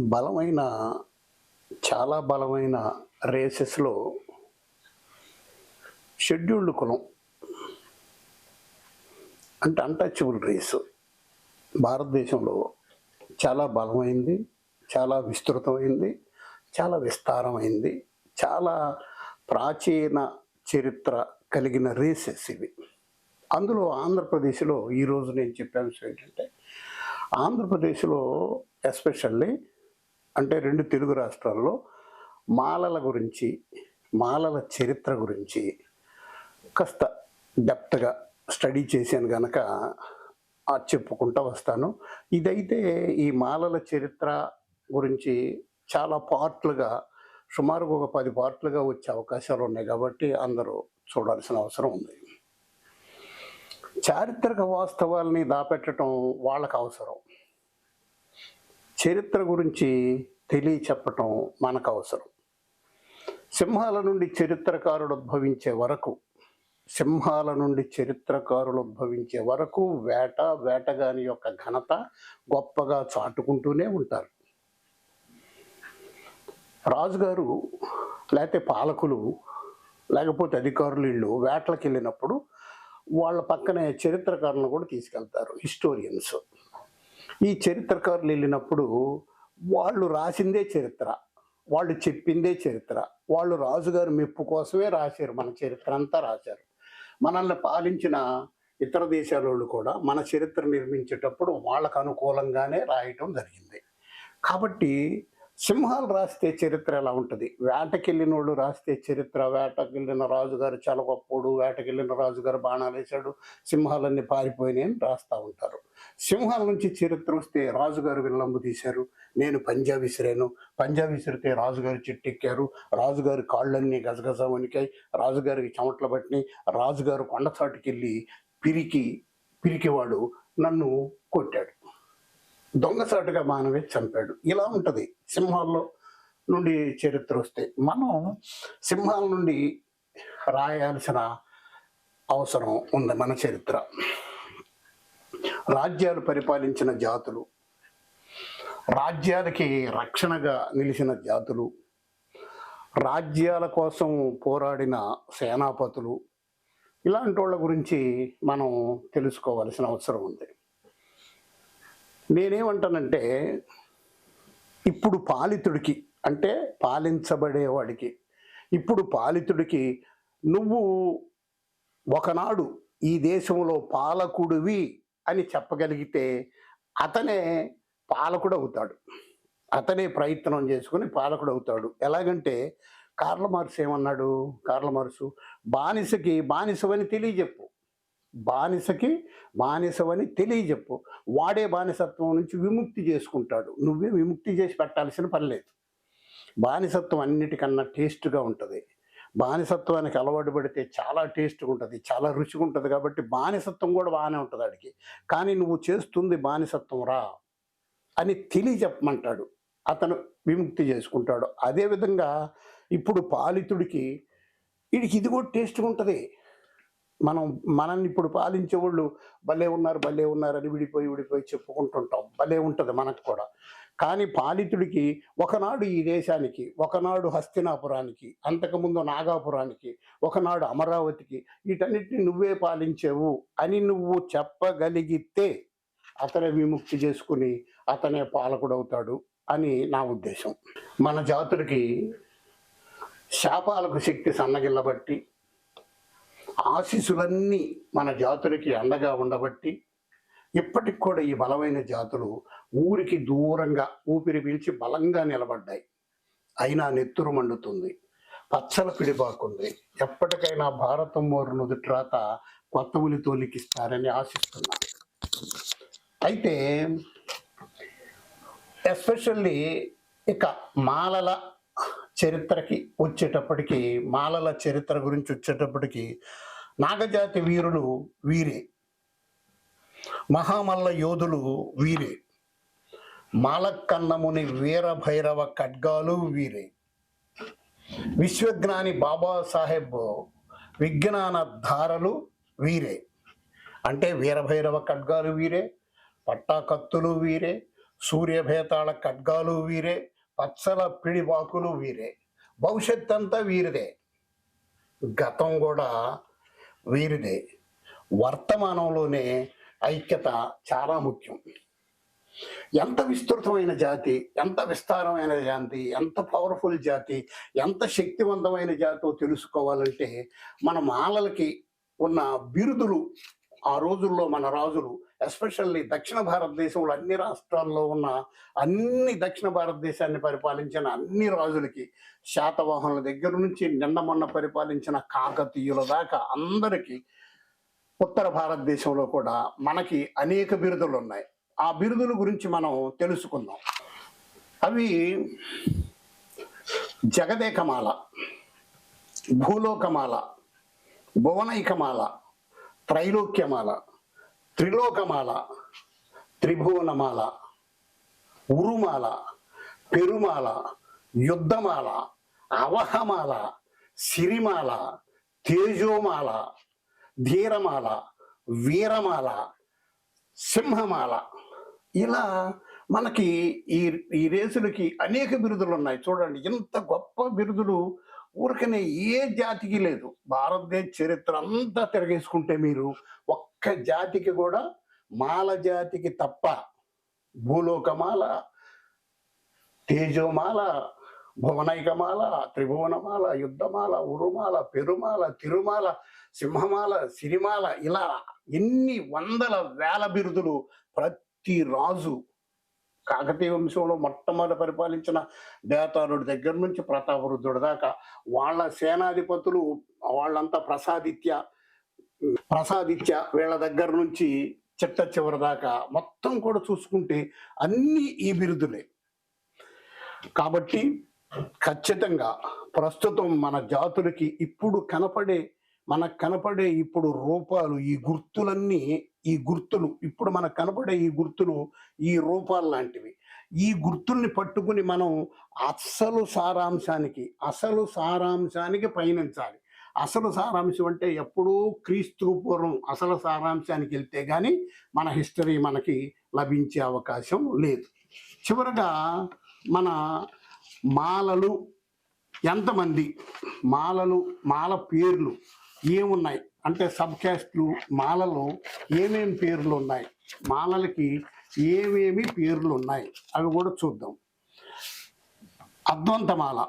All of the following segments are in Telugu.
బలమైన చాలా బలమైన రేసెస్లో షెడ్యూల్డ్ కులం. అంటే అన్టచబుల్ రేసు భారతదేశంలో చాలా బలమైంది చాలా విస్తృతమైంది చాలా విస్తారమైంది చాలా ప్రాచీన చరిత్ర కలిగిన రేసెస్ ఇవి. అందులో ఆంధ్రప్రదేశ్లో ఈరోజు నేను చెప్పే అంశం ఏంటంటే ఆంధ్రప్రదేశ్లో ఎస్పెషల్లీ అంటే రెండు తెలుగు రాష్ట్రాల్లో మాలల గురించి మాలల చరిత్ర గురించి కాస్త డెప్త్గా స్టడీ చేశాను కనుక ఆ చెప్పుకుంటూ వస్తాను. ఇదైతే ఈ మాలల చరిత్ర గురించి చాలా పార్ట్లుగా సుమారుగా ఒక పది పార్ట్లుగా వచ్చే అవకాశాలు ఉన్నాయి కాబట్టి అందరూ చూడాల్సిన అవసరం ఉంది. చారిత్రక వాస్తవాల్ని దాపెట్టడం వాళ్ళకు అవసరం. చరిత్ర గురించి తెలియ చెప్పటం మనకు అవసరం సింహాల నుండి చరిత్రకారుడు ఉద్భవించే వరకు సింహాల నుండి చరిత్రకారులు ఉద్భవించే వరకు వేట వేటగాని యొక్క ఘనత గొప్పగా చాటుకుంటూనే ఉంటారు. రాజుగారు లేకపోతే పాలకులు లేకపోతే అధికారులు ఇళ్ళు వేటలకు వెళ్ళినప్పుడు వాళ్ళ పక్కనే చరిత్రకారులను కూడా తీసుకెళ్తారు హిస్టోరియన్స్ ఈ చరిత్రకారులు వెళ్ళినప్పుడు వాళ్ళు రాసిందే చరిత్ర వాళ్ళు చెప్పిందే చరిత్ర వాళ్ళు రాజుగారి మెప్పు కోసమే రాశారు మన చరిత్ర అంతా రాశారు. మనల్ని పాలించిన ఇతర దేశాల వాళ్ళు కూడా మన చరిత్ర నిర్మించేటప్పుడు వాళ్ళకు అనుకూలంగానే రాయటం జరిగింది. కాబట్టి సింహాలు రాస్తే చరిత్ర ఎలా ఉంటుంది? వేటకెళ్ళిన వాళ్ళు రాస్తే చరిత్ర వేటకెళ్ళిన రాజుగారు చాలా గొప్పోడు వేటకెళ్ళిన రాజుగారు బాణాలు వేశాడు సింహాలన్నీ పారిపోయినాయి అని రాస్తూ ఉంటారు. సింహాల నుంచి చరిత్ర వస్తే రాజుగారు విల్లంబు తీశారు నేను పంజా విసిరాను. పంజా విసిరితే రాజుగారు చెట్టెక్కారు రాజుగారి కాళ్ళన్నీ గజగజ వణికాయి రాజుగారికి చెమట్లు పట్టినాయి రాజుగారు కొండచాటుకెళ్ళి పిరికి పిరికివాడు నన్ను కొట్టాడు. దొంగసాటుగా మానవే చంపాడు. ఇలా ఉంటుంది. సింహాల్లో నుండి చరిత్ర వస్తే. మనం సింహాల నుండి రాయాల్సిన అవసరం ఉంది మన చరిత్ర. రాజ్యాలు పరిపాలించిన జాతులు రాజ్యాలకి రక్షణగా నిలిచిన జాతులు రాజ్యాల కోసం పోరాడిన సేనాపతులు ఇలాంటి వాళ్ళ గురించి మనం తెలుసుకోవాల్సిన అవసరం ఉంది. నేనేమంటానంటే ఇప్పుడు పాలితుడికి అంటే పాలించబడేవాడికి ఇప్పుడు పాలితుడికి నువ్వు ఒకనాడు ఈ దేశంలో పాలకుడివి అని చెప్పగలిగితే అతనే పాలకుడు అవుతాడు అతనే ప్రయత్నం చేసుకుని పాలకుడు అవుతాడు ఎలాగంటే కార్ల మార్స్ ఏమన్నాడు? కార్ల మార్సు బానిసకి బానిసవని తెలియజెప్పు. బానిసకి బానిసవని తెలియజెప్పు. వాడే బానిసత్వం నుంచి విముక్తి చేసుకుంటాడు. నువ్వే విముక్తి చేసి పెట్టాల్సిన పని లేదు. బానిసత్వం అన్నిటికన్నా టేస్ట్గా ఉంటుంది. బానిసత్వానికి అలవాటు పడితే చాలా టేస్ట్గా ఉంటుంది చాలా రుచిగా ఉంటుంది కాబట్టి బానిసత్వం కూడా బాగానే ఉంటుంది వాడికి కానీ నువ్వు చేస్తుంది బానిసత్వం రా అని తెలియజెప్పమంటాడు. అతను విముక్తి చేసుకుంటాడు. అదేవిధంగా ఇప్పుడు పాలితుడికి వీడికి ఇది కూడా టేస్ట్గా ఉంటుంది. మనం మనల్ని ఇప్పుడు పాలించే వాళ్ళు భలే ఉన్నారు భలే ఉన్నారు అని విడిపోయి విడిపోయి చెప్పుకుంటుంటాం. భలే ఉంటుంది మనకు కూడా. కానీ పాలితుడికి ఒకనాడు ఈ దేశానికి ఒకనాడు హస్తినాపురానికి అంతకుముందు నాగాపురానికి ఒకనాడు అమరావతికి వీటన్నిటిని నువ్వే పాలించేవు అని నువ్వు చెప్పగలిగితే అతనే విముక్తి చేసుకుని అతనే పాలకుడవుతాడు అని నా ఉద్దేశం. మన జాతులకి శాపాలకు శక్తి సన్నగిల్లబట్టి ఆశీస్సులన్నీ మన జాతులకి అండగా ఉండబట్టి ఇప్పటికి కూడా ఈ బలమైన జాతులు ఊరికి దూరంగా ఊపిరి పీల్చి బలంగా నిలబడ్డాయి. అయినా నెత్తురు మండుతుంది పచ్చల పిడిబాకుంది. ఎప్పటికైనా భారతం మోరు నుదుట్రాత కొత్త ఉలి తోలికిస్తారని ఆశిస్తున్నా. అయితే ఎస్పెషల్లీ ఇక మాలల చరిత్రకి వచ్చేటప్పటికి మాలల చరిత్ర గురించి వచ్చేటప్పటికి నాగజాతి వీరులు వీరే. మహామల్ల యోధులు వీరే. మాలక్కన్నముని వీరభైరవ ఖడ్గాలు వీరే. విశ్వజ్ఞాని బాబాసాహెబ్ విజ్ఞాన ధారలు వీరే. అంటే వీరభైరవ ఖడ్గాలు వీరే పట్టాకత్తులు వీరే సూర్యభేతాళ ఖడ్గాలు వీరే పచ్చల పిడివాకులు వీరే. భవిష్యత్ అంతా వీరిదే. గతం కూడా వీరిదే. వర్తమానంలోనే ఐక్యత చాలా ముఖ్యం. ఎంత విస్తృతమైన జాతి ఎంత విస్తారమైన జాతి ఎంత పవర్ఫుల్ జాతి ఎంత శక్తివంతమైన జాతో తెలుసుకోవాలంటే మన మాలలకి ఉన్న బిరుదులు ఆ రోజుల్లో మన రాజులు ఎస్పెషల్లీ దక్షిణ భారతదేశంలో అన్ని రాష్ట్రాల్లో ఉన్న అన్ని దక్షిణ భారతదేశాన్ని పరిపాలించిన అన్ని రాజులకి శాతవాహనుల దగ్గర నుంచి నిన్న మొన్న పరిపాలించిన కాకతీయుల దాకా అందరికీ ఉత్తర భారతదేశంలో కూడా మనకి అనేక బిరుదులు ఉన్నాయి. ఆ బిరుదుల గురించి మనం తెలుసుకుందాం. అవి జగదేకమాల భూలోకమాల భువనైకమాల త్రైలోక్యమాల త్రిలోకమాల త్రిభువనమాల ఉరుమాల పెరుమాల యుద్ధమాల అవహమాల సిరిమాల తేజోమాల ధీరమాల వీరమాల సింహమాల. ఇలా మనకి ఈ ఈ రేసులకి అనేక బిరుదులు ఉన్నాయి చూడండి ఇంత గొప్ప బిరుదులు. ఊరికనే ఏ జాతికి లేదు. భారతదేశ చరిత్ర అంతా తిరగేసుకుంటే మీరు ఒక్క జాతికి కూడా మాల జాతికి తప్ప భూలోకమాల తేజోమాల భువనైకమాల త్రిభువనమాల యుద్ధమాల ఉరుమాల పెరుమాల తిరుమాల సింహమాల సిరిమాల ఇలా ఎన్ని వందల వేల బిరుదులు ప్రతి రాజు కాకతీయ వంశంలో మొట్టమొదటి పరిపాలించిన దేవతారుడి దగ్గర నుంచి ప్రతాపరుద్రుడి దాకా. వాళ్ళ సేనాధిపతులు వాళ్ళంతా ప్రసాదిత్య ప్రసాదిత్య వీళ్ళ దగ్గర నుంచి చిట్ట చివరి దాకా మొత్తం కూడా చూసుకుంటే అన్ని ఈ బిరుదులే. కాబట్టి ఖచ్చితంగా ప్రస్తుతం మన జాతులకి ఇప్పుడు కనపడే మనకు కనపడే ఇప్పుడు రూపాలు ఈ గుర్తులన్నీ ఈ గుర్తులు ఇప్పుడు మనకు కనపడే ఈ గుర్తులు ఈ రూపాలు లాంటివి. ఈ గుర్తుల్ని పట్టుకుని మనం అసలు సారాంశానికి అసలు సారాంశానికి పయనించాలి. అసలు సారాంశం అంటే ఎప్పుడూ క్రీస్తు పూర్వం అసలు సారాంశానికి వెళ్తే కానీ మన హిస్టరీ మనకి లభించే అవకాశం లేదు. చివరగా మన మాలలు ఎంతమంది? మాలలు మాల పేర్లు ఏమున్నాయి? అంటే సబ్ క్యాస్ట్లు మాలలో ఏమేమి పేర్లు ఉన్నాయి? మాలలకి ఏమేమి పేర్లు ఉన్నాయి? అవి కూడా చూద్దాం. అద్వంతమాల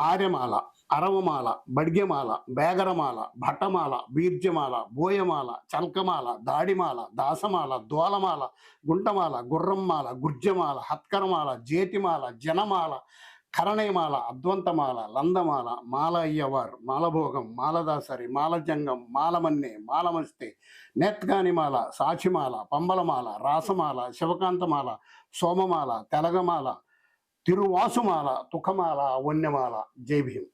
ఆర్యమాల అరవమాల బడ్గెమాల బేగరమాల భట్టమాల బీర్జమాల బోయమాల చల్కమాల దాడిమాల దాసమాల దోలమాల గుంటమాల గుర్రంమాల గుర్జమాల హత్కరమాల జేతిమాల జనమాల కరణయమాల అద్వంతమాల లందమాల మాల అయ్యవార్ మాలభోగం మాలదాసరి మాలజంగం మాలమన్నె మాలమస్తే నేత్గానిమాల సాచిమాల పంబలమాల రాసమాల శివకాంతమాల సోమమాల తెలగమాల తిరువాసుమాల తుఖమాల వన్యమాల జై భీం